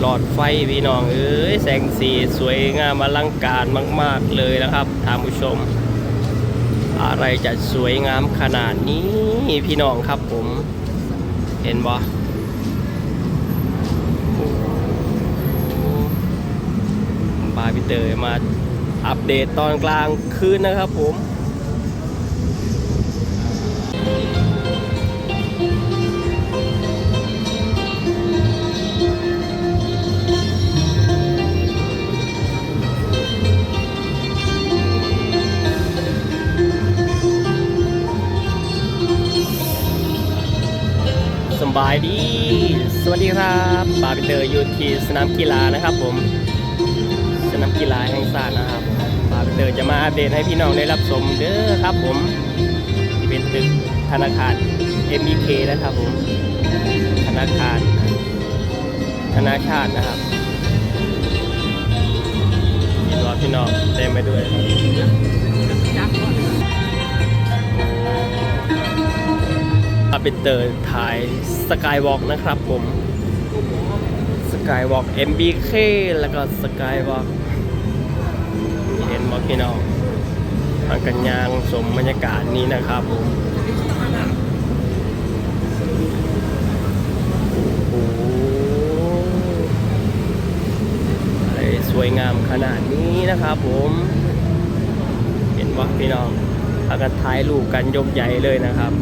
หลอดไฟพี่น้องเอ้ยแสงสีสวยงามอลังการมาก ๆ เลยนะครับท่านผู้ชม อะไรจะสวยงามขนาดนี้พี่น้องครับผม เห็นบ่บาร์พีเตยมาอัปเดตตอนกลางคืนนะครับผม บายดี สวัสดีครับบาร์บิเตอร์อยู่ที่สนามกีฬานะครับผม สนามกีฬาแห่งชาตินะครับบาร์บิเตอร์จะมาอัปเดตให้พี่น้องได้รับชมเด้อครับผมเป็นตึกธนาคาร MBK นะครับผม ธนาคาร ธนาชาตินะครับมีรอพี่น้องเต็มไปด้วย เป็นเตอร์ถ่ายสกายวอล์กนะครับผมสกายวอล์ก MBK แล้วก็สกายวอล์กเห็นบอกพี่น้องทางกันยางสมบรรยากาศนี้นะครับผมโอ้โหสวยงามขนาดนี้นะครับผม เห็นบอกพี่น้องพากันถ่ายรูปกันยกใหญ่เลยนะครับ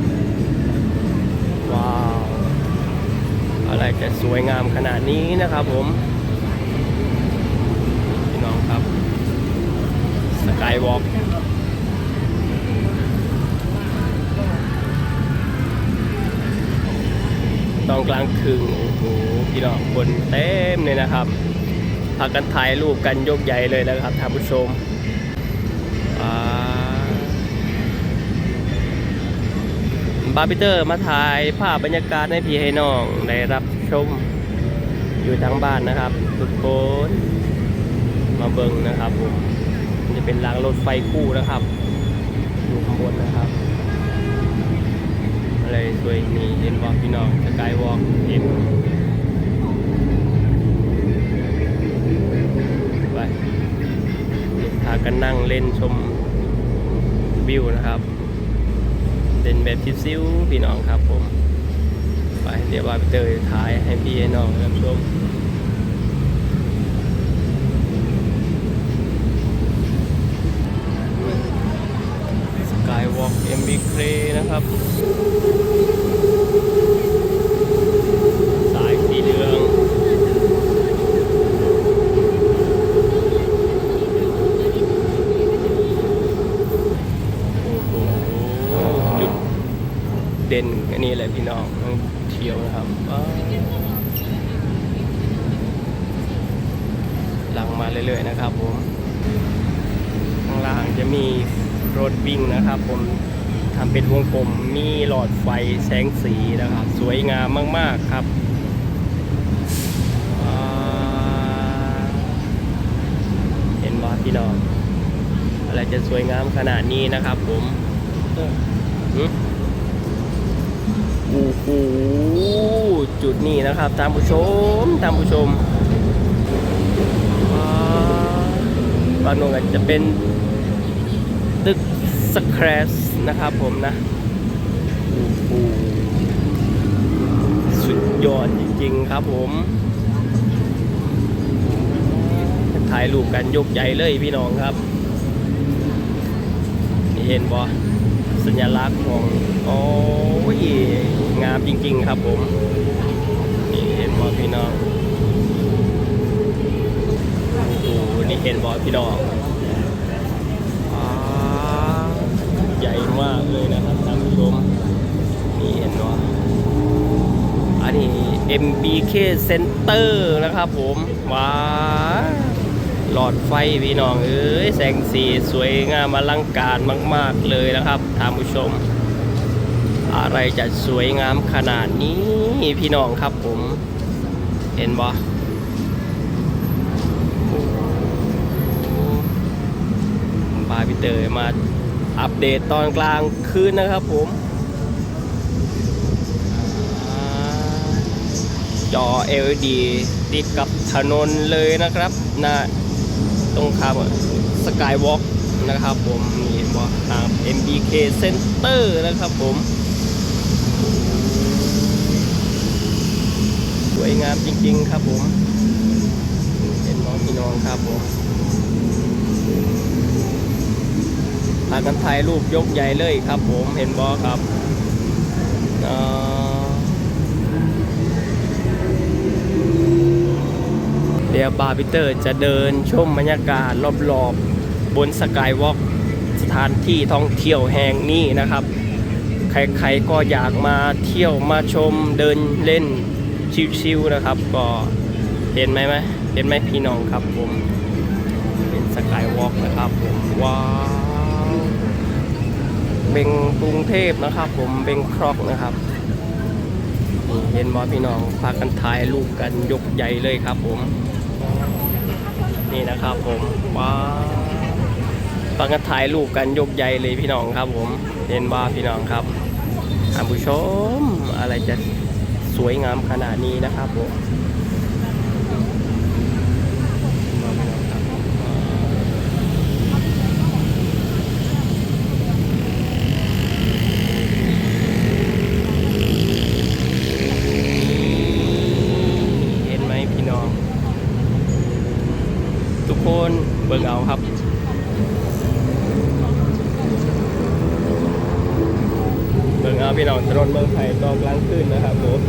ว้าว อะไรจะสวยงามขนาดนี้นะครับผม พี่น้องครับ สกายวอล์กตอนกลางคืนโอ้โหพี่น้องคนเต็มเลยนะครับพากันถ่ายรูปกันยกใหญ่เลยนะครับท่านผู้ชม บาร์บิเตอร์มาถ่ายภาพบรรยากาศให้พี่ให้น้องได้รับชมอยู่ทั้งบ้านนะครับทุกคนมาเบิ่งนะครับผมจะเป็นรางรถไฟคู่นะครับอยู่ข้างบนนะครับอะไรสวยนี่เห็นบอกพี่น้องสกายวอล์กเห็นไปพากันนั่งเล่นชมวิวนะครับ แบบซิวๆพี่น้องครับผม ไปเดี๋ยวว่าไปเตยถ่ายให้พี่ให้น้องรับชมสกายวอล์กเอ็มบีเคนะครับ สายสีเหลือง โอ้โหจุด เด่นอันนี้แหละพี่น้องต้องเที่ยวนะครับว้าวหลังมาเรื่อยๆนะครับผมข้างล่างจะมีรถวิ่งนะครับ ผมทำเป็นวงกลมมีหลอดไฟแสงสีนะครับ สวยงามมาก ๆครับเห็นบ่พี่น้องอะไรจะสวยงามขนาดนี้นะครับผมหึ โอ้โหจุดนี้นะครับท่านผู้ชมท่านผู้ชมอ่าบางน่นก็จะเป็นตึกสแครสนะครับผมนะโอ้โหสุดยอดจริงๆครับผมถ่ายรูปกันยกใหญ่เลยพี่น้องครับ เห็นบ่ สัญลักษณ์ของโอ้ยงามจริง ๆ ครับผมนี่เห็นบ่พี่น้องโอ้นี่เห็นบ่พี่น้องใหญ่มากเลยนะครับท่านผู้ชมนี่เห็นบ่อันนี้ MBK Center นะครับผมว้า หลอดไฟพี่น้องเอ้ยแสงสีสวยงามอลังการมาก ๆเลยนะครับท่านผู้ชม อะไรจะสวยงามขนาดนี้พี่น้องครับผมเห็นบ่บาร์บิเตอร์มาอัปเดตตอนกลางคืนนะครับผมอ่าจอ LED ติดกับถนนเลยนะครับน้า ตรงข้ามสกายวอล์กนะครับผมนี่เห็นว่ทาง MBK Center นะครับผม สวยงามจริงๆครับผมเห็นน้องพี่น้องครับผมพากันถ่ายรูปยกใหญ่เลยครับผมเห็นบอครับ ดี๋ยวบาร์บิเตอร์จะเดินชมบรรยากาศรอบๆบนสกายวอล์กสถานที่ท่องเที่ยวแห่งนี้นะครับ ใครๆก็อยากมาเที่ยวมาชมเดินเล่นชิวๆนะครับ ก็เห็นไหมไหมเห็นไหมพี่น้องครับผมเป็นสกายวอล์กนะครับผมว้าวเบงกรุงเทพนะครับ ผมเบงครอกนะครับเห็นบอพี่น้องพากันถ่ายรูปกันยกใหญ่เลยครับผม นี่นะครับผมว้าวังกันถ่ายรูปกันยกใหญ่เลยพี่น้องครับผมเห็นว่าพี่น้องครับท่านผู้ชมอะไรจะสวยงามขนาดนี้นะครับผมเห็นไหมพี่น้อง ทุกคนเบิ่งเอาครับ เมืองเอาพี่น้อง ถนนเมืองไทยตอนกลางคืนนะครับผม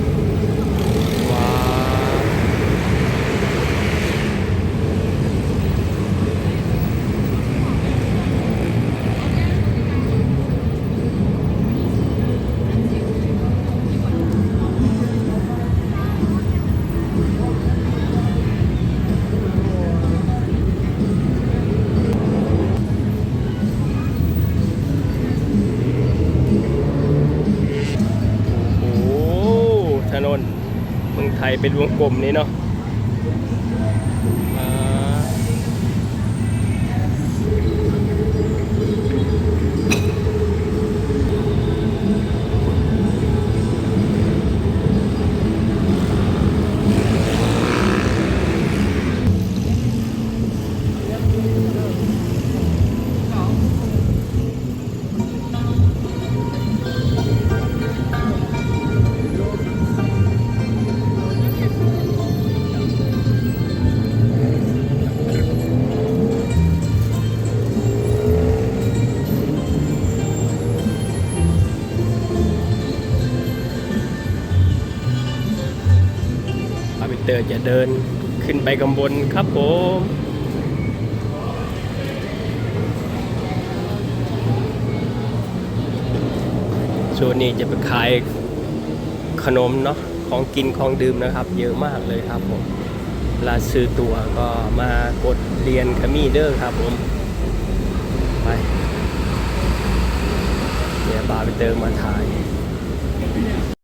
ไปเป็นวงกลมนี้เนาะ อาบิเตอร์จะเดินขึ้นไปกำบนครับผมส่วนนี้จะไปขายขนมเนาะของกินของดื่มนะครับ เยอะมากเลยครับผมลาซื้อตั๋วก็มากดเรียนคามีเดอร์ครับผมไปเนี่ยบาร์ไปเติมมาถ่าย